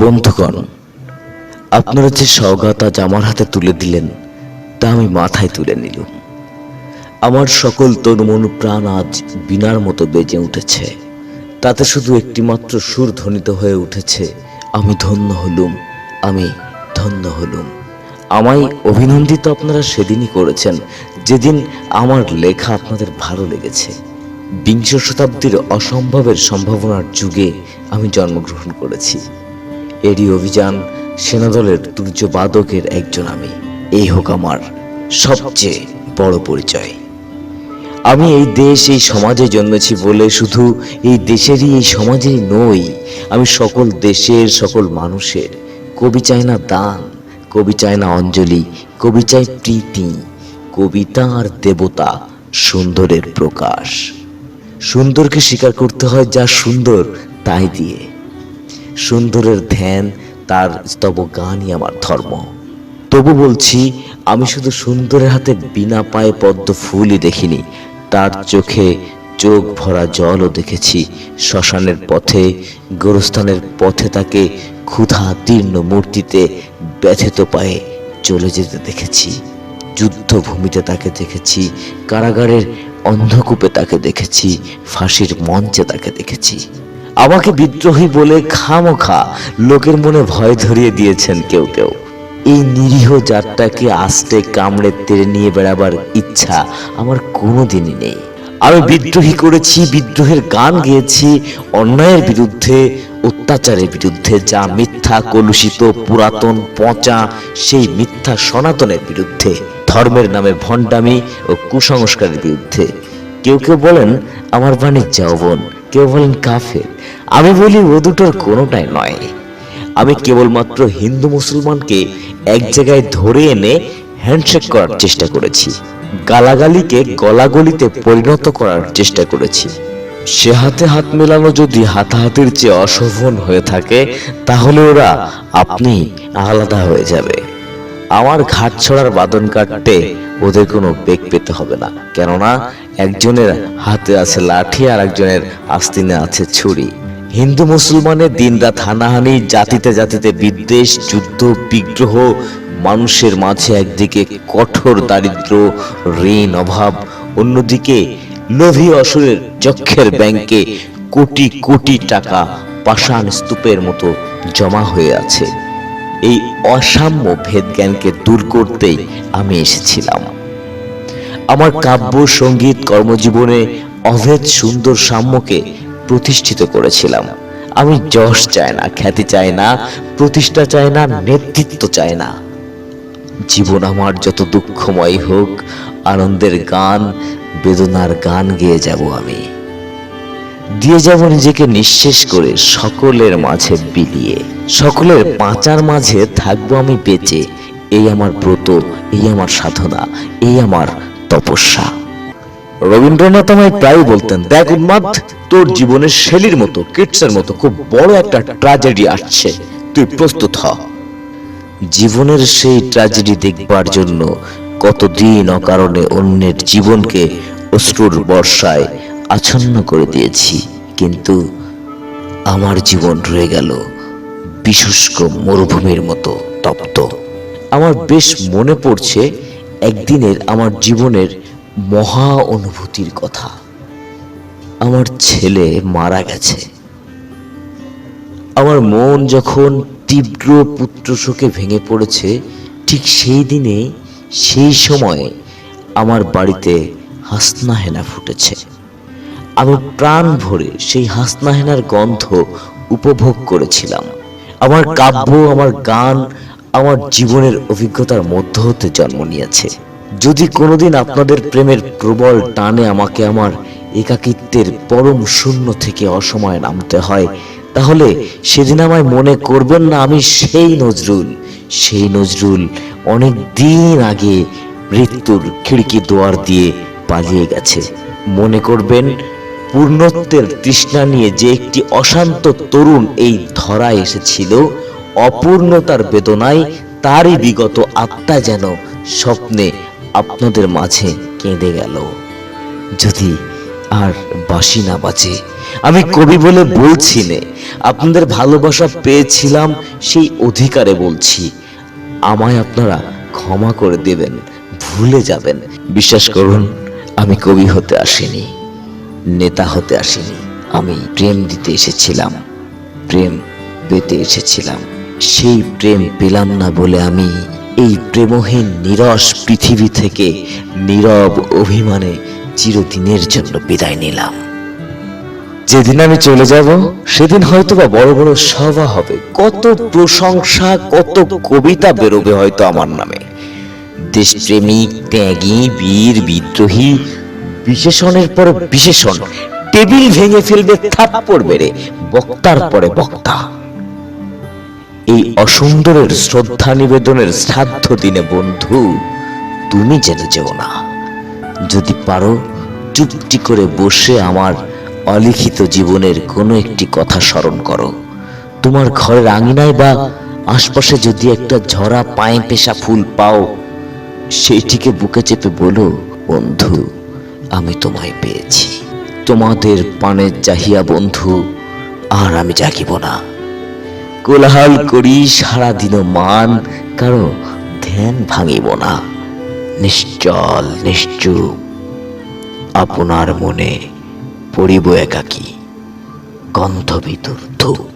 বন্ধুগণ, আপনারা যে সওগাত আজ আমার হাতে তুলে দিলেন, তা আমি মাথায় তুলে নিলুম। আমার সকল তরুমন প্রাণ আজ বিনার মতো বেজে উঠেছে। তাতে শুধু একটিমাত্র সুর ধ্বনিত হয়ে উঠেছে, আমি ধন্য হলুম, আমি ধন্য হলুম। আমায় অভিনন্দিত আপনারা সেদিনই করেছেন, যেদিন আমার লেখা আপনাদের ভালো লেগেছে। বিংশ শতাব্দীর অসম্ভবের সম্ভাবনার যুগে আমি জন্মগ্রহণ করেছি। এরই অভিযান সেনাদলের দুর্যবাদকের একজন আমি। এই হোক আমার সবচেয়ে বড় পরিচয়। আমি এই দেশ, এই সমাজে জন্মেছি বলে শুধু এই দেশেরই, এই সমাজেই নই, আমি সকল দেশের, সকল মানুষের। কবি চায় না দান, কবি চায় না অঞ্জলি, কবি চায় প্রীতি, কবিতা আর দেবতা সুন্দরের প্রকাশ। সুন্দরকে স্বীকার করতে হয় যা সুন্দর, তাই দিয়ে। সুন্দরের ধ্যান, তার স্তব গানই আমার ধর্ম। তবু বলছি, আমি শুধু সুন্দরের হাতে বিনা পায়ে পদ্ম ফুলই দেখিনি, তার চোখে চোখ ভরা জলও দেখেছি। শ্মশানের পথে, গোরস্থানের পথে তাকে ক্ষুধা তীর্ণ মূর্তিতে ব্যথিত পায়ে চলে যেতে দেখেছি। যুদ্ধভূমিতে তাকে দেখেছি, কারাগারের অন্ধকূপে তাকে দেখেছি, ফাঁসির মঞ্চে তাকে দেখেছি। আমাকে বিদ্রোহী বলে খামোখা। লোকের মনে ভয় ধরিয়ে দিয়েছেন কেউ কেউ। এই নিরীহ জাতটাকে আস্তে কামড়ে তেড়ে নিয়ে বেড়াবার ইচ্ছা আমার কোনোদিনই নেই। আমি বিদ্রোহী করেছি, বিদ্রোহের গান গেয়েছি, অন্যায়ের বিরুদ্ধে, অত্যাচারের বিরুদ্ধে, যা মিথ্যা, কলুষিত, পুরাতন, পচা, সেই মিথ্যা সনাতনের বিরুদ্ধে, ধর্মের নামে ভণ্ডামি ও কুসংস্কারের বিরুদ্ধে। কেউ কেউ বলেন, আমার বাণী যৌবন কেউ বলেন কাফের। আমি বলি, ও দুটোর কোনোটাই নয়। আমি কেবলমাত্র হিন্দু মুসলমানকে এক জায়গায় ধরে এনে হ্যান্ডশেক করার চেষ্টা করেছি। গালাগালিকে গলাগলিতে পরিণত করার চেষ্টা করেছি। সে হাতে হাত মেলানো যদি হাতাহাতির চেয়ে অশোভন হয়ে থাকে, তাহলে ওরা আপনি আলাদা হয়ে যাবে। আমার ঘাট ছড়ার বাদন কাটতে ওদের কোনো বেগ পেতে হবে না। কেননা একজনের হাতে আছে লাঠি আর একজনের আস্তিনে আছে ছুরি। হিন্দু মুসলমানের দিনরাত হানাহানি, জাতিতে জাতিতে বিদ্বেষ, যুদ্ধ, বিগ্রহ, মানুষের মাঝে একদিকে কঠোর দারিদ্র, ঋণ অভাব, অন্যদিকে লোভী অসুরের যক্ষের ব্যাংকে কোটি কোটি টাকা পাষাণ স্তূপের মতো জমা হয়ে আছে। এই অসাম্য ভেদ জ্ঞানকে দূর করতেই আমি এসেছিলাম। আমার কাব্য, সংগীত, কর্মজীবনে অভেদ সুন্দর সাম্যকে প্রতিষ্ঠিত করেছিলাম। আমি যশ চাই না, খ্যাতি চাই না, প্রতিষ্ঠা চাই না, নেতৃত্ব চাই না। জীবন আমার যত দুঃখময় হোক, আনন্দের গান, বেদনার গান গেয়ে যাব আমি। দিয়ে যাব নিজেকে নিঃশেষ করে সকলের মাঝে বিলিয়ে। সকলের পাঁচার মাঝে থাকব আমি বেঁচে। এই আমার ব্রত, এই আমার সাধনা, এই আমার তপস্যা। রবীন্দ্রনাথ আমায় প্রায় বলতেন, দেখ উন্মাদ, তোর জীবনের শেলির মতো, কিটসের মতো খুব বড় একটা ট্র্যাজেডি আসছে, তুই প্রস্তুত হ। জীবনের সেই ট্র্যাজেডি দেখবার জন্য কতদিন অকারণে অন্যের জীবনকে অশ্রুর বর্ষায় আচ্ছন্ন করে দিয়েছি, কিন্তু আমার জীবন রয়ে গেল বিশুষ্ক মরুভূমির মতো তপ্ত। আমার বেশ মনে পড়ছে একদিনের আমার জীবনের মহা অনুভূতির কথা। আমার ছেলে মারা গেছে। আমার মন যখন তীব্র পুত্র ভেঙে পড়েছে, ঠিক সেই দিনে, সেই সময়ে আমার বাড়িতে হাসনা হেনা ফুটেছে। আমি প্রাণ ভরে সেই হাসনা হেনার গন্ধ উপভোগ করেছিলাম। আমার কাব্য, আমার গান আমার জীবনের অভিজ্ঞতার মধ্য হতে জন্ম নিয়েছে। যদি কোনোদিন আপনাদের প্রেমের প্রবল টানে আমাকে আমার একাকিত্বের পরম শূন্য থেকে অসময়ে নামতে হয়, তাহলে সেদিন আমায় মনে করবেন না আমি সেই নজরুল। সেই নজরুল অনেক দিন আগে মৃত্যুর খিড়কি দোয়ার দিয়ে পালিয়ে গেছে। মনে করবেন, পূর্ণত্বের তৃষ্ণা নিয়ে যে একটি অশান্ত তরুণ এই ধরায় এসেছিল অপূর্ণতার বেদনায় তারই বিগত আত্মা যেন স্বপ্নে আপনাদের মাঝে কেঁদে গেল। যদি আর বাঁশি না বাজে, আমি কবি বলে বলছি নে, আপনাদের ভালোবাসা পেয়েছিলাম সেই অধিকারে বলছি। আমায় আপনারা ক্ষমা করে দেবেন, ভুলে যাবেন। বিশ্বাস করুন, আমি কবি হতে আসিনি, নেতা হতে আসিনি। আমি প্রেম দিতে এসেছিলাম, প্রেম পেতে এসেছিলাম। সেই প্রেম পেলাম না বলে আমি এই প্রেমহীন, নিরস পৃথিবী থেকে নীরব অভিমানে চিরদিনের জন্য বিদায় নিলাম। যেদিন আমি চলে যাব, সেদিন হয়তো বা বড় বড় সভা হবে। কত প্রশংসা, কত কবিতা বেরোবে হয়তো আমার নামে। দেশপ্রেমিক ত্যাগী, বীর, বিদ্রোহী, বিশেষণের পর বিশেষণ, টেবিল ভেঙে ফেলবে, থাপ্পড় বেড়ে বক্তার পরে বক্তা। এই অসুন্দরের শ্রদ্ধা নিবেদনের শ্রাদ্ধ দিনে, বন্ধু, তুমি জেনে যেও না। যদি পারো, চুপটি করে বসে আমার অলিখিত জীবনের কোনো একটি কথা স্মরণ করো। তোমার ঘরের আঙিনায় বা আশপাশে যদি একটা ঝরা পায়ে পেশা ফুল পাও, সেইটিকে বুকে চেপে বলো, বন্ধু, আমি তোমায় পেয়েছি। তোমাদের পানে চাহিয়া, বন্ধু, আর আমি জাগিব না। কোলাহল করি সারাদিন মান কারও ধ্যান ভাঙিব না। নিশ্চল, নিশ্চুপ, আপনার মনে পড়িব একাকী গন্ধবিদুর ধূপ